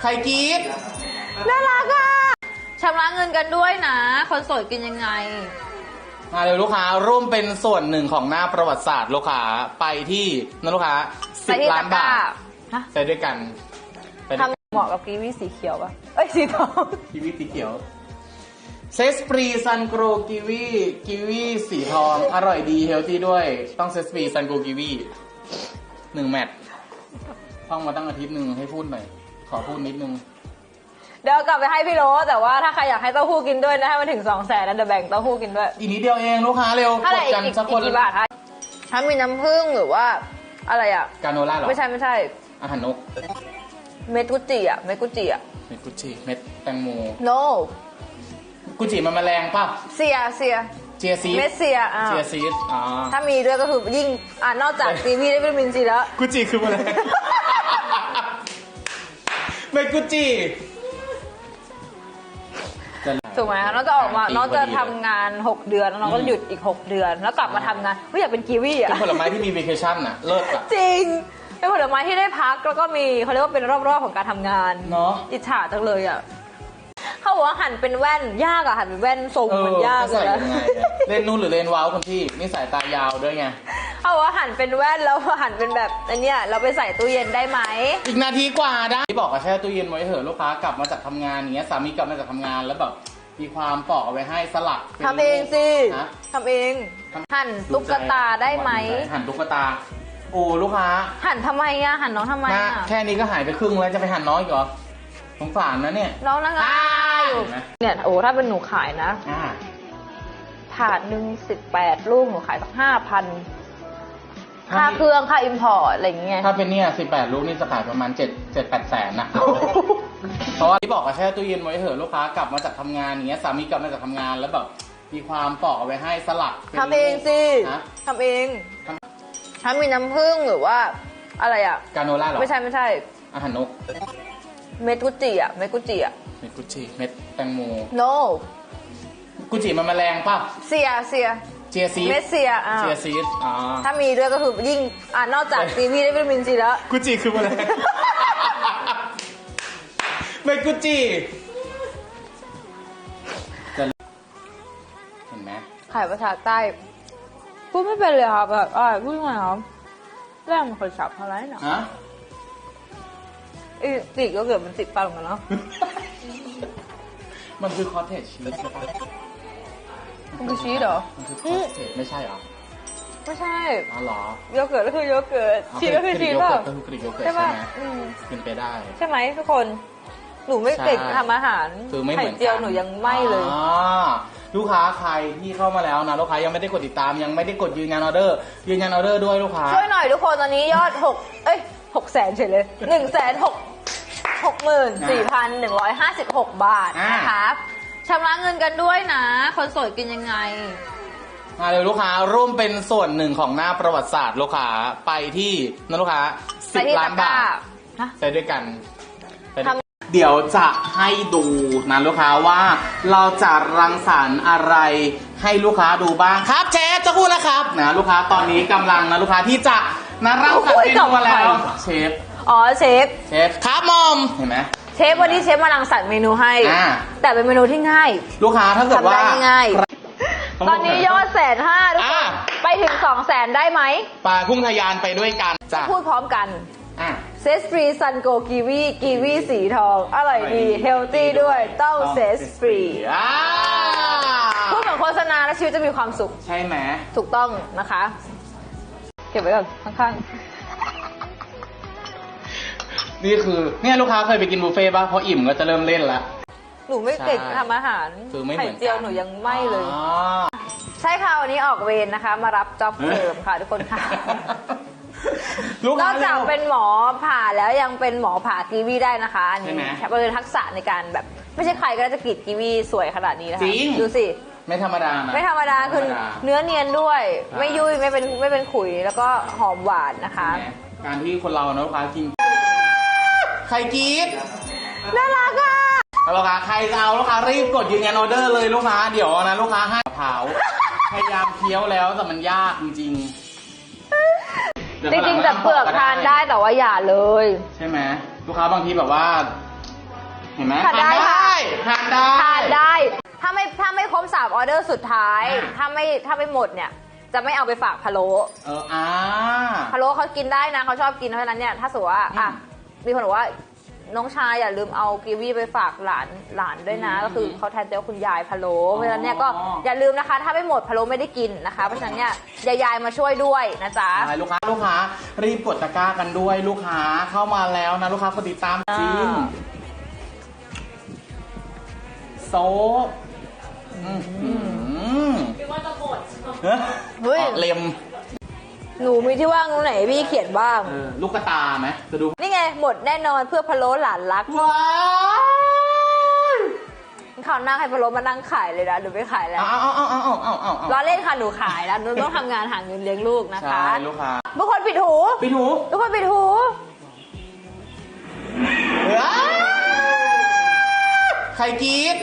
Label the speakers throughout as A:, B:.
A: ใครกรีด
B: น่ารักอะชำระเงินกันด้วยนะ คนโสดกินยังไง
A: มาเลยลูกค้าร่วมเป็นส่วนหนึ่งของหน้าประวัติศาสตร์ลูกค้าไปที่นะลูกค้า
B: ไป
A: สิบ
B: ที่
A: ล้า
B: ตะ
A: น
B: กร้า
A: บาท
B: ฮะ
A: ไปด้วยกันไปด้วย
B: ทำเหมาะกับกีวีสีเขียวป่ะ เอ้ยสีทอง
A: กีวีสีเขียวเซสปรีซันโกรกีวีกีวีสีทองอร่อยดีเฮลตี้ด้วย ต้องเซสปรีซันโกกีวีหนึ่งแมตช์ท่องมาตั้งอาทิตย์หนึ่งให้พูดหน่อย ขอพูดนิดนึง
B: เดี๋ยวกลับไปให้พี่โรสแต่ว่าถ้าใครอยากให้เต้าหู้กินด้วยนะให้มันถึงสองแสนนะเดี๋ยวแบ่งเต้าหู้กินด้วย
A: อีกนิดเดียวเองลูกค้าเร็ว
B: เท่ากไห
A: ด
B: ร่อีก
A: กัน
B: อีก
A: สักคน
B: กี่บาทคะถ้ามีน้ำผึ้งหรือว่า อะไรอะ
A: กาโนล่าเหรอ
B: ไม่ใช่ไม่ใช่
A: อาหารนก
B: เม็ดกุจิอะเม็ดกุจิอะ
A: เม็ดกุจิเม็ดแตงโม
B: no
A: กุจิมันแมลงป่ะ
B: เสียเสีย
A: เจียซีด
B: เม็ดเสียอะ
A: เจียซีดอ๋อ
B: ถ้ามีด้วยก็คือยิ่งอ่านอกจากซีวีได้วิตามินซีแล้ว
A: กุจิคือแมลง เม็ดกุจิ
B: ถูกไหมน้องจะออกมา
A: ปี
B: น้องจะ
A: พอดี
B: ทำงาน 6 เดือนแล้วน้องก็หยุดอีก 6 เดือน แล้วกลับมาทำงานเฮ้ยอยากเป็นกีวี
A: เลย
B: อะ
A: เป็นผลไม้ที่มี v ีเคชั่นน่ะ เลิศอะ
B: จริง เป็นผลไม้ที่ได้พักแล้วก็มีเขาเรียกว่าเป็นรอบๆของการทำงาน
A: เนาะ
B: อิจฉาจังเลยอะเขาบอกว่าหั่นเป็นแว่นยากอะหั่นเป็นแว่นทรง
A: เออ
B: มันยาก
A: จะ
B: เล
A: ใส่
B: ย
A: ยังไงอะเล่นนู่นหรือเล่นว้าวคุณพี่นี่สายตายาวด้วยไง
B: เขาบอกว่าหั่นเป็นแว่นแล้วหั่นเป็นแบบอันเนี้ยเราไปใส่ตู้เย็นได้ไหม
A: อีกนาทีกว่าได้ที่บอกว่าแช่ตู้เย็นไว้เถอะลูกค้ากลับมาจากทำงานอย่างเงี้ยสามีกลับมาจากทำงานแล้วแบบมีความปอกเอาไว้ให้สลักป็น
B: ทำเองสิ
A: ฮะ
B: ทำเองหั่นตุ๊กตาได้ไหม
A: หั่นตุ๊กตา โอ้ลูกค้า
B: หั่นทำไมอะหั่นน้องทำไม
A: หน้า
B: อะ
A: แค่นี้ก็หายไปครึ่งแล้วจะไปหั่นน้อยอีกเหรอสงสารนะเนี่ย
B: น้องนั่ง
A: อ้า
B: อยู่
A: เห็นไหม
B: เนี่ยโอ้ถ้าเป็นหนูขายนะ
A: อ่า
B: ถาดหนึ่งสิบแปดลูกหนูขายสักห้าพัน ค่าเครื่องค่าอิมพอร์ตอะไรอย่างเงี้ย
A: ถ้าเป็นเนี่ยสิบแปดลูกนี่จะขายประมาณเจ็ดเจ็ดแปดแสนนะ เพราะว่าที่บอกว่าแช่ตู้เย็นไว้เถอะลูกค้ากลับมาจากทำงานอย่างเงี้ยสามีกลับมาจากทำงานแล้วแบบมีความปอกเอาไว้ให้สลักป็น
B: ทำเองสิ
A: ฮะ
B: ทำเองถ้ามีน้ำผึ้งหรือว่าอะไรอะ
A: กาโนล่าเหรอ
B: ไม่ใช่ไม่ใช่
A: อาหารนก
B: เม็ดกุจิอะ เม็ดกุจิอะ
A: เม็ดกุจิเม็ดแตงโม
B: no
A: กุจิมันแมลงป่ะ
B: เสียเสีย
A: เจียซีด
B: เม็ดเสียอะ
A: เจียซีดอ๋อ
B: ถ้ามีด้วยก็คือยิ่งอ่านอกจากซีวีได้วิตามินซีแล้ว
A: กุจิคือแมลงเม็ดกุจิจะเห็นไหม
B: ขายภาษาใต้พูดไม่เป็นเลยครับแบบอ่าพูดยังไงครับแรกมันคนสับเท่าไหร่นะ
A: ฮะ
B: อีติดก็เกิดมันติดปากเหมือนกันเนาะ
A: มันคือคอเทจชีสใช่ปะ
B: มันคือชีสเหรอ
A: มันคือคอเทจไม่ใช่เหรอ
B: ไม่ใช่
A: อ๋อเหรอ
B: โยเกิร์ตก็คือโยเกิร์ตชีสก็คือชีสเปล่า
A: ก็คือกรีกโยเกิร์ต
B: ใช่
A: ใช่
B: ป่ะ
A: ไหม
B: อืม
A: เป็นไปได้
B: ใช่ไหมทุกคน หนูไม่เก่ง
A: ใช่
B: ทำอาหาร
A: คือไม่เห
B: ไข่
A: มือนกัน
B: เจียวหนูยังไม่เลย
A: อ๋อลูกค้าใครที่เข้ามาแล้วนะลูกค้ายังไม่ได้กดติดตามยังไม่ได้กดยืนยันออเดอร์ ยืนยันออเดอร์ด้วยลูกค้า
B: ช่วยหน่อยทุกคนตอนนี้ยอดหกเอ้ยหกแสนเฉยเลยหนึ่งแสนหกหกหมื่นสี่พันหนึ่งร้อยห้าสิบหกบาทนะคะ ชำระเงินกันด้วยนะ คนโสดกินยังไง
A: มาเลยลูกค้าร่วมเป็นส่วนหนึ่งของหน้าประวัติศาสตร์ลูกค้าไปที่นะลูกค้า
B: ไป
A: สิบ
B: ที่
A: ล้า
B: ตะ
A: น
B: กร้า
A: บาท
B: ฮะ
A: ไปด้วยกันไปด้วย
B: ท
A: เดี๋ยวจะให้ดูนะลูกค้าว่า เราจะรังสรรค์อะไรให้ลูกค้าดูบ้างครับเชฟจะพูดนะครับนะลูกค้าตอนนี้กำลังนะลูกค้าที่จะนะรังสรรค์เมนูมาแล้วเชฟ
B: อ๋อเชฟ
A: เชฟครับมอมเห็นไหม
B: เชฟวันนี้เชฟมารังสรรค์เมนูให้
A: อ่า
B: แต่เป็นเมนูที่ง่าย
A: ลูกค้าถ้าเกิด
B: ทำ
A: ว่า
B: ได้ง่าย
A: ใคร
B: ตอนนี้ยอดแสนห้าทุกค
A: อ่า
B: นไปถึงสองแสนได้ไหม
A: ปลาพุ่งทะยานไปด้วยกันจ้ะ
B: พูดพร้อมกัน
A: อะ
B: เซสฟรีซันโกกีวีกีวีสีทอง อร่อยดี เฮลตี้ด้วยต้องเซสฟรี
A: อ่า
B: พูดเหมือนโฆษณาแล้วชีวิตจะมีความสุข
A: ใช่ไหม
B: ถูกต้องนะคะ เก็บไว้ก่อนข้าง
A: นี่คือเนี่ยลูกค้าเคยไปกินบุฟเฟ่ต์ป่ะพออิ่มก็จะเริ่มเล่นละ
B: ๆหนูไม่เก่ง
A: ใช่
B: ทำอาหาร
A: คือไม่เห
B: ไข่
A: มือนกัน
B: เจียวหนูยังไม่เลย
A: อ๋อ
B: ใช่ค่ะ วันนี้ออกเวรนะคะ มารับจ็อบเสริมค่ะทุกคนค่ะ
A: ลูก
B: น
A: ค้า
B: อกจาก
A: ร็ว
B: เป็นหมอผ่าแล้วยังเป็นหมอผ่ากีวีได้นะคะ อัน
A: ใช่
B: นี้
A: ไหม
B: เป็นทักษะในการแบบ ไม่ใช่ใครก็ได้จะกรีดกีวีสวยขนาดนี้นะคะ
A: จริง
B: ดูสิ
A: ไม่ธรรมดานะ
B: ไม่ธรรมดาคือ
A: ไม่ธรรมดา
B: เนื้อเนียนด้วย
A: ใช่
B: ไม่ยุ่ยไม่เป็นไม่เป็นขุยแล้วก็หอมหวานนะคะ
A: ใช่ไหมการที่คนเรานะลูกค้ากิน ใครกรีด
B: น่ารักอะ
A: แล้วลูกค้าใครจะเอาลูกค้ารีบกดยืนยันออเดอร์เลยลูกค้าเดี๋ยวนะลูกค้าให้มะพร้าวพยายามเคี้ยวแล้วแต่มันยากจริงๆเดี๋ยว
B: จริงๆแต่เปลือกทานได้แต่ว่าอย่าเลย
A: ใช่ไหมลูกค้าบางทีแบบว่า เห็นไหม
B: ทานได้ค่ะ
A: ทานได้
B: ทานได้ ถ้าไม่ถ้าไม่ครบสามออเดอร์สุดท้าย
A: อ่า
B: ถ้าไม่ถ้าไม่หมดเนี่ยจะไม่เอาไปฝากพะโล้
A: เอออ่า
B: พะโล้เขากินได้นะเขาชอบกินเพราะฉะนั้นเนี่ยถ้าสมมติว่าอะ
A: อื ม
B: มีคนบอกว่าน้องชายอย่าลืมเอากีวีไปฝากหลานหลานด้วยนะ
A: อืม
B: ก็คือเขาแทนเจ้าคุณยายพะโล้
A: อ๋อ
B: เพราะฉะนั้นเนี่ยก็อย่าลืมนะคะ ถ้าไม่หมดพะโล้ไม่ได้กินนะคะ เพราะฉะนั้นเนี่ยยายายมาช่วยด้วยนะจ๊ะ
A: ใช่ลูกค้าลูกค้า รีบกดตะกร้ากันด้วยลูกค้าเข้ามาแล้วนะลูกค้ากดติดตามจริง
B: อ่า
A: โซฟอืมอืม
B: เฮ้ย
A: ออกเล็ม
B: หนูมีที่ว่างตรงไหนพี่เขียนว่าง
A: ลูกกตาไหมจะดู
B: นี่ไงหมดแน่นอนเพื่อพะโล้หลานรัก
A: ว้าย
B: ขานั่งให้พะโล้มานั่งขายเลยนะหนูไปขายแล้ว
A: เอาเอาเอาเอาเอาเอาเอรอ
B: เล่นค่ะหนูขายแล้วหนูต้องทำงานหาเงินเลี้ยงลูกนะ
A: ใช่คะลูกค้า
B: ทุกคนปิดหู
A: ปิดหู
B: ทุกคนปิดหู
A: ว้าใครกีด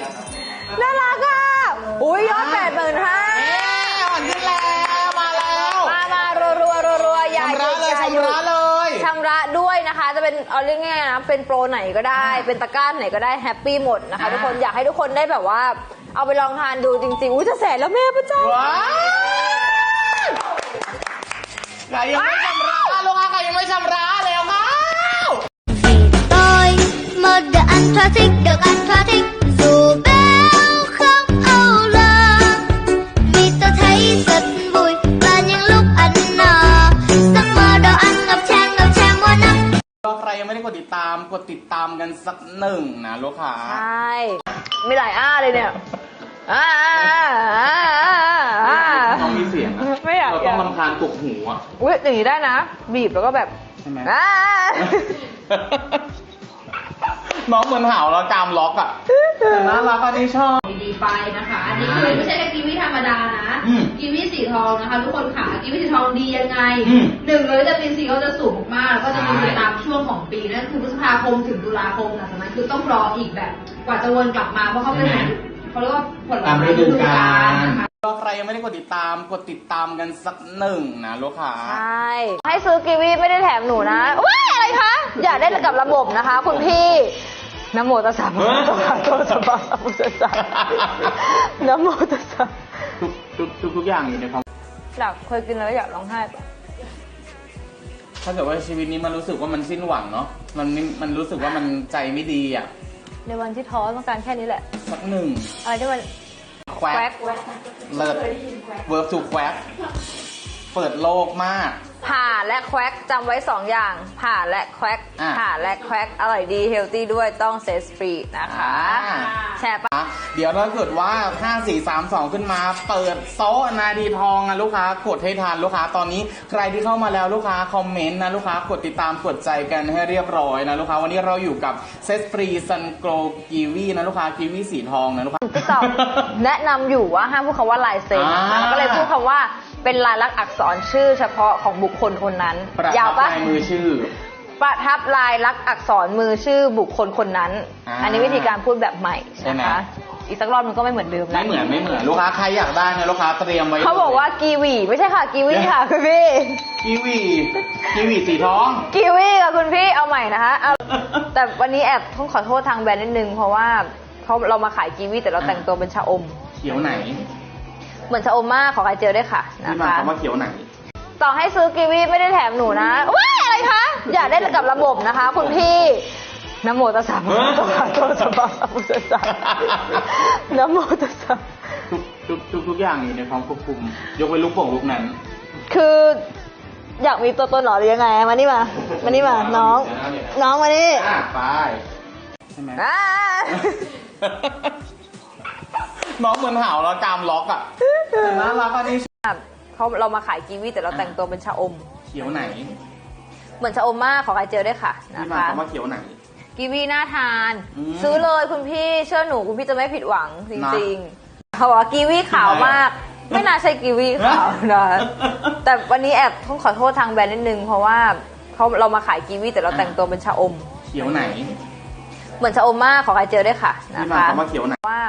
B: น่ารักอะอุ้ยยอดแปดหมื่นห้า
A: เป็
B: นเอาเรื่องง่ายๆนะเป็นโปรไหนก็ได้ เป็นตะกร้าไหนก็ได้แฮปปี้หมดนะคะ
A: อ่า
B: ทุกคนอยากให้ทุกคนได้แบบว่า เอาไปลองทานดูจริงๆอุ้ยจะแสนแล้วแม่พระเจ้า
A: ว้าวใครยังไม่ชำระลูกค้าใครยังไม่ชำระแล้วครับ
C: tôi một được ăn thỏa thích
A: กดติดตามกันสักหนึ่งนะลูกค้า
B: ใช่มีหลายอ้าเลยเนี่ยอ้าอ้าอ้าอ้า
A: ต้องมีเสียงอะ
B: ไม่อยาก
A: เราต้องรำคาญกกหูอะ
B: อุ้ยอย่างนี้ได้นะ บีบแล้วก็แบบ
A: ใช่ไหม
B: อ้า
A: น้องเหมือนเห่าแล้วกามล็อกอะแต่น่ารักอันนี้ชอบ
D: ดีๆไปนะคะ อันนี้คือไม่ใช่แค่กีวีธรรมดานะ
A: อืม
D: กีวีสีทองนะคะ ทุกคนค่ะ กีวีสีทองดียังไง
A: อืม
D: หนึ่งเลยวิตามินซีเขาจะสูงมากแล้วก็จะมี
A: ใช่
D: ไปตามช่วงข องปีนั่นคือพฤษภาคมถึงตุลาคมหลังจากนั้นคือต้องรออีกแบบกว่าจะวนกลับมาเพราะเขาเป็นเขาเรียกว่าผล
A: ตาม
D: ไม้
A: ฤดูกาล
D: นะคะ
A: ก็ใครยังไม่ได้กดติดตามกดติดตามกันสักหนึ่งนะลูกค้า
B: ใช่ให้ซื้อกีวีไม่ได้แถมหนูนะว้ายอะไรคะอย่าได้กับระบบนะคะ คุณพี่นะโมตัสสะภะคะวะโตอะระหะโตสัมมาสัมพุทธัสสะนะโมตัสสะ
A: ทุกทุกทุกทุกอย่างอยู่ในความ
B: อยากเคยกินแล้วอยากร้องไห้ปะ
A: ถ้าเกิดว่าชีวิตนี้มันรู้สึกว่ามันสิ้นหวังเนาะมันไม่มันรู้สึกว่ามันใจไม่ดีอะ
B: ในวันที่ท้อต้องการแค่นี้แหละ
A: สักหนึ่ง
B: อะไรที่มัน
A: แคว
B: แคว
A: ก
B: ก
A: เลิศเวิร์บทูแควกเปิดโลกมาก
B: ผ่าและแควกจำไว้สองอย่าง ผ่าและแควก
A: อะ
B: ผ่าและแควกอร่อยดีเฮลตี้ด้วยต้องเซสฟรีนะคะ
A: อ่า
B: แชร์ปะ
A: อะเดี๋ยวถ้าเกิดว่า 5 4 3 2 ขึ้นมา เปิดโซ่นาดีทองอะลูกค้ากดให้ทานลูกค้าตอนนี้ใครที่เข้ามาแล้วลูกค้าคอมเมนต์นะลูกค้ากดติดตามกดใจกันให้เรียบร้อยนะลูกค้าวันนี้เราอยู่กับเซสฟรีซันโกลกีวีนะลูกค้ากีวีสีทองนะลูกค้า
B: ติ๊กต็อกแนะนำอยู่ว่าห้ามพูดคำว่าลายเซ็นนะคะ
A: อ่า
B: ก็เลยพูดคำว่า เป็นลายลักษณ์อักษรชื่อเฉพาะของบุคคลคนนั้น
A: ประ
B: ยา
A: ทั
B: ว
A: บ
B: ปะ
A: ลายมือชื่อ
B: ประทับลายลักษณ์อักษรมือชื่อบุคคลคนนั้น
A: อ่า
B: อันนี้วิธีการพูดแบบใหม่
A: ใช่ไหม
B: นะคะอีกสักรอบมันก็ไม่เหมือนเดิม
A: ไม่
B: แล้ว
A: เหมือนไม่เหมือนลูกค้าใครอยากได้นะลูกค้าเตรียมไว้
B: เขาบอกว่ากีวีไม่ใช่ค่ะกีวีค่ะคุณพี่
A: กีวีกีวีสีทอง
B: กีวีกับคุณพี่เอาใหม่นะคะเอาแต่วันนี้แอบต้องขอโทษทางแบรนด์นิดนึง เพราะว่าเขาเรามาขายกีวีแต่เราแต่งตัวเป็นชาอม
A: เขียวไหน
B: เหมือนชาอมมากขอใครเจอด้วยค่ะนะ
A: ที่มา
B: คะ
A: คำว่าเขียวไหน
B: ต่อให้ซื้อกีวีไม่ได้แถมหนูนะว้ายอะไรคะ อย่าได้กับระบบนะคะ คุณพี่นะโมตัสสะภะคะวะโตอะระหะโตสัมมาสัมพุทธัสสะนะโมตัสสะ
A: ทุกทุกทุกทุกอย่างอยู่ในความควบคุม ยกเว้นลูกโป่งลูกนั้น
B: คืออยากมีตัวตนเหรอหรือยังไง มานี่มา มานี่มา น้อง น้องมานี่
A: อะไปใช่ไหม
B: อ่า
A: น้องเหมือนเห่าแล้วกามล็อกอะ แต่น่ารักอันนี้
B: เขาเรามาขายกีวีแต่เราแต่งตัวเป็นชาอม
A: เขียวไหน
B: เหมือนชาอมมากขอใครเจอด้วยค่ะนะ
A: ที่มา
B: คะ
A: คำว่าเขียวไหน
B: กีวีน่าทาน
A: อืม
B: ซื้อเลยคุณพี่เชื่อหนูคุณพี่จะไม่ผิดหวังจริงๆเขาบอกว่ากีวีขาวมาก ไม่น่าใช่กีวีขาวนะ แต่วันนี้แอบต้องขอโทษทางแบรนด์นิดนึง เพราะว่าเขาเรามาขายกีวีแต่เราแต่งตัวเป็นชาอม
A: เขียวไหน
B: เหมือนชาอมมากขอใครเจอด้วยค่ะนะ
A: ที่มา
B: คะ
A: คำว่าเขียวไหน
B: ว่า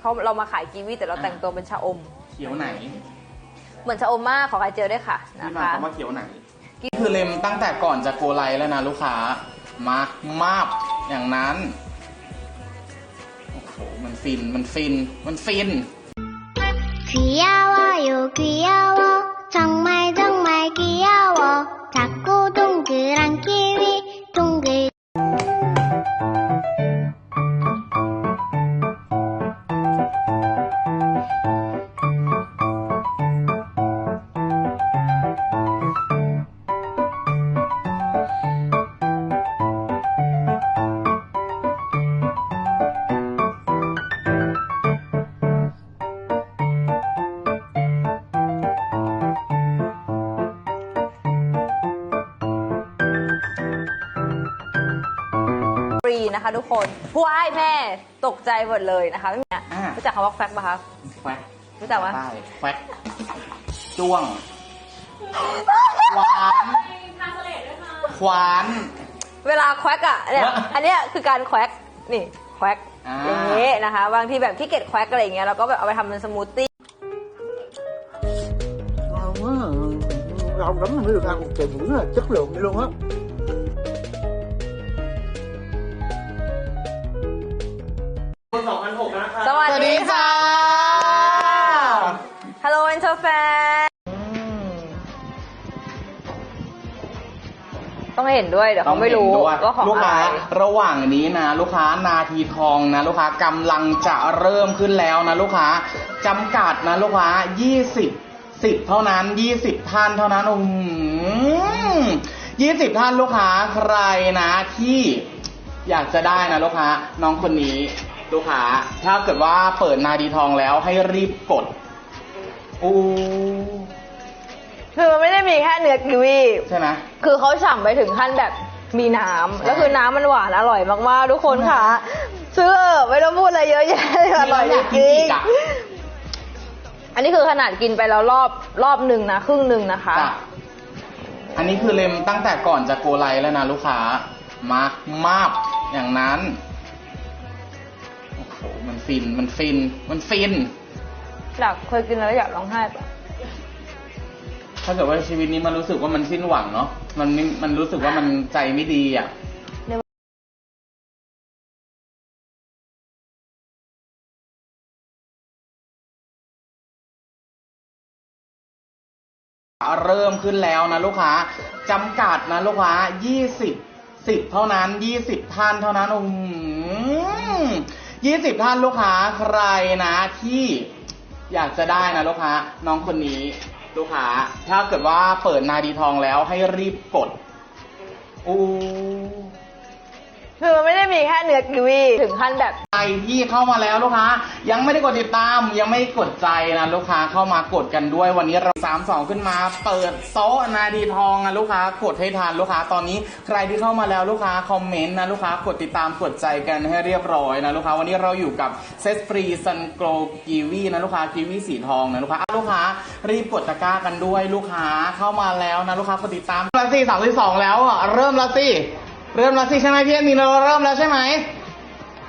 B: เขาเรามาขายกีวีแต่เราแต่งตัวเป็นชาอม
A: เขียวไหน
B: เหมือนชาอมมากขอใครเจอด้วยค่ะนะ
A: ที่มา
B: คะ
A: คำว่าเขียวไหนนี่คือเลมตั้งแต่ก่อนจะโกไลแล้วนะลูกค้า มากมากอย่างนั้น มันฟิน มันฟิน มันฟิน
C: 귀여워요 귀여워 정말 정말 귀여워 여
B: 워 รีนะคะทุกคนว้ายแม่ตกใจหมดเลยนะคะไม่มีอะ
A: อ่า รู้
B: รู้จักคำว่าแฟกปะคะ
A: แควก
B: รู้จักปะ
A: ใช่แควกจ้วงขวานขวาน
B: เวลาแควกอะเนี่ย
A: วะ
B: อันเนี้ยคือการแควกนี่แควก
A: อ่า
B: อย่างนี้นะคะ บางทีแบบที่เก็ตแควกอะไรอย่างเงี้ยเราก็แบบเอาไปทำเป็นสมูทตี้
E: ngon quá lâu lắm mới được ăn một chè bưởi là chất lượng vậy luôn á
B: ต้องเห็นด้วยเดี๋ยวเขาไม่รู้
A: ต้องเห็นด้วย
B: ว่าของ
A: ลูก
B: อะไร
A: ค้าระหว่างนี้นะ ลูกค้านาทีทองนะ ลูกค้ากำลังจะเริ่มขึ้นแล้วนะ ลูกค้าจำกัดนะ ลูกค้า 20 10 เท่านั้น 20 ท่านเท่านั้นอืม20ท่านลูกค้าใครนะที่อยากจะได้นะลูกค้า น้องคนนี้ลูกค้า ถ้าเกิดว่าเปิดนาทีทองแล้วให้รีบกดอู้
B: คือมันไม่ได้มีแค่เนื้อกิวี
A: ใช่ไหม
B: คือเขาฉ่ำไปถึงขั้นแบบมีน้ำแล้วคือน้ำมันหวานอร่อยมากๆ ทุกคนค่ะซื้อเถอะไม่ต้องพูดอะไรเยอะแยะเลยอร่อยจ
A: อยากกิน
B: ริ
A: อี
B: ง
A: กอะ
B: ๆอันนี้คือขนาดกินไปแล้วรอบรอบหนึ่งนะครึ่งหนึ่งนะคะ
A: จ้ะอันนี้คือเลมตั้งแต่ก่อนจะโกไลแล้วนะลูกค้า มามาบอย่างนั้น โอ้โห มันฟิน มันฟิน มันฟิน
B: อยากเคยกินแล้วอยากร้องไห้ปะ
A: ถ้าเกิดว่าชีวิตนี้มันรู้สึกว่ามันสิ้นหวังเนาะมันไม่มันรู้สึกว่ามันใจไม่ดีอะเริ่มขึ้นแล้วนะลูกค้าจำกัดนะลูกค้า20 10เท่านั้น20ท่านเท่านั้นอืม20ท่านลูกค้าใครนะที่อยากจะได้นะลูกค้าน้องคนนี้ ลูกค้า ถ้าเกิดว่าเปิดนาดีทองแล้วให้รีบกดอู้
B: คือมันไม่ได้มีแค่เนื้อกิวีถึงขั้นแบบ
A: ใครที่เข้ามาแล้วลูกค้า ยังไม่ได้กดติดตามยังไม่ได้กดใจนะลูกค้าเข้ามากดกันด้วยวันนี้เราสามสองขึ้นมา เปิดโต๊ะนาดีทองนะลูกค้ากดให้ทานลูกค้าตอนนี้ใครที่เข้ามาแล้วลูกค้าคอมเมนต์นะลูกค้ากดติดตามกดใจกันให้เรียบร้อยนะลูกค้าวันนี้เราอยู่กับเซตฟรีซันโกลกีวีนะลูกค้ากีวีสีทองนะลูกค้าอะลูกค้ารีบกดตะกร้ากันด้วยลูกค้าเข้ามาแล้วนะลูกค้ากดติดตามละสี่สามสิบสองแล้วอะเริ่มละสิ เริ่มแล้วสิใช่ไหมพี่มีเราเริ่มแล้วใช่ไหม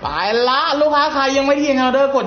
A: ไปละลูกค้าใครยังไม่ที่ยังออเดอร์กด